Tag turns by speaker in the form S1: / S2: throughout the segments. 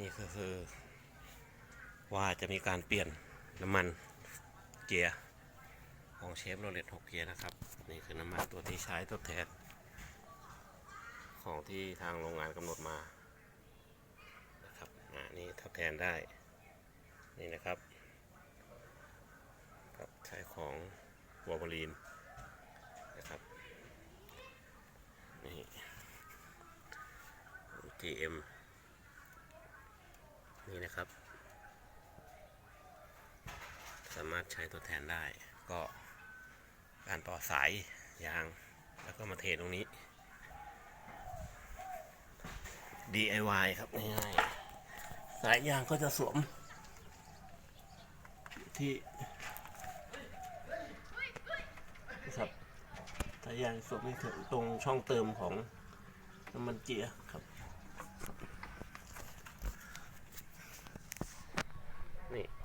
S1: นี่ก็คือว่าจะมีการเปลี่ยนน้ำมันเกียร์ของเชฟโรเลต6เกียร์นะครับ นี่คือน้ำมันตัวที่ใช้ทดแทน ของที่ทางโรงงานกำหนดมานะครับอ่านี่ทดแทนได้นี่นะครับครับใช้ของวอลเวอรีนนะครับนี่ GM นี่นะครับ สามารถใช้ตัวแทนได้ก็การต่อสายยาง แล้วก็มาเทตรงนี้ DIY ครับง่ายๆสายยางก็จะสวม ที่ครับสายยางสวมที่ถึงตรงช่องเติมของน้ำมันเกียครับ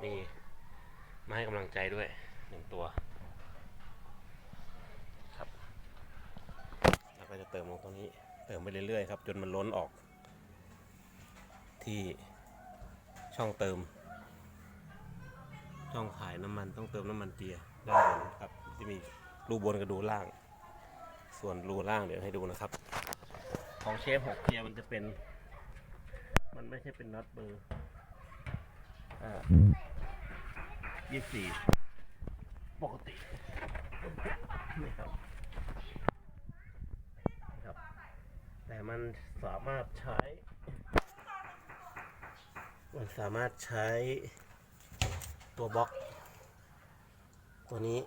S1: นี่ มาให้กำลังใจด้วยหนึ่งตัว ครับ แล้วก็จะเติมลงตรงนี้ เติมไปเรื่อยๆครับ จนมันล้นออก ที่ช่องเติม ช่องขายน้ำมันต้องเติมน้ำมันเกียด้านบนครับที่มีรูบนกับรูล่าง ส่วนรูล่างเดี๋ยวให้ดูนะครับ ของเชฟหกเกียร์มันจะเป็น มันไม่ใช่เป็นน็อตเบอร์ ยี่สี่ปกตินี่ครับครับ แต่มันสามารถใช้ มันสามารถใช้ตัวบล็อก ตัวนี้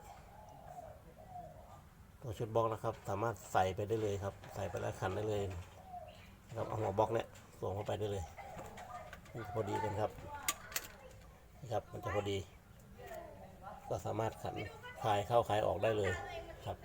S1: ตัวชุดบล็อกนะครับ สามารถใส่ไปได้เลยครับ ใส่ไปแล้วขันได้เลยครับเอาหัวบล็อกเนี่ยสวมเข้าไปได้เลยพอดีกันครับ ครับ มันจะพอดี ก็สามารถขันคลายเข้าคลายออกได้เลยครับ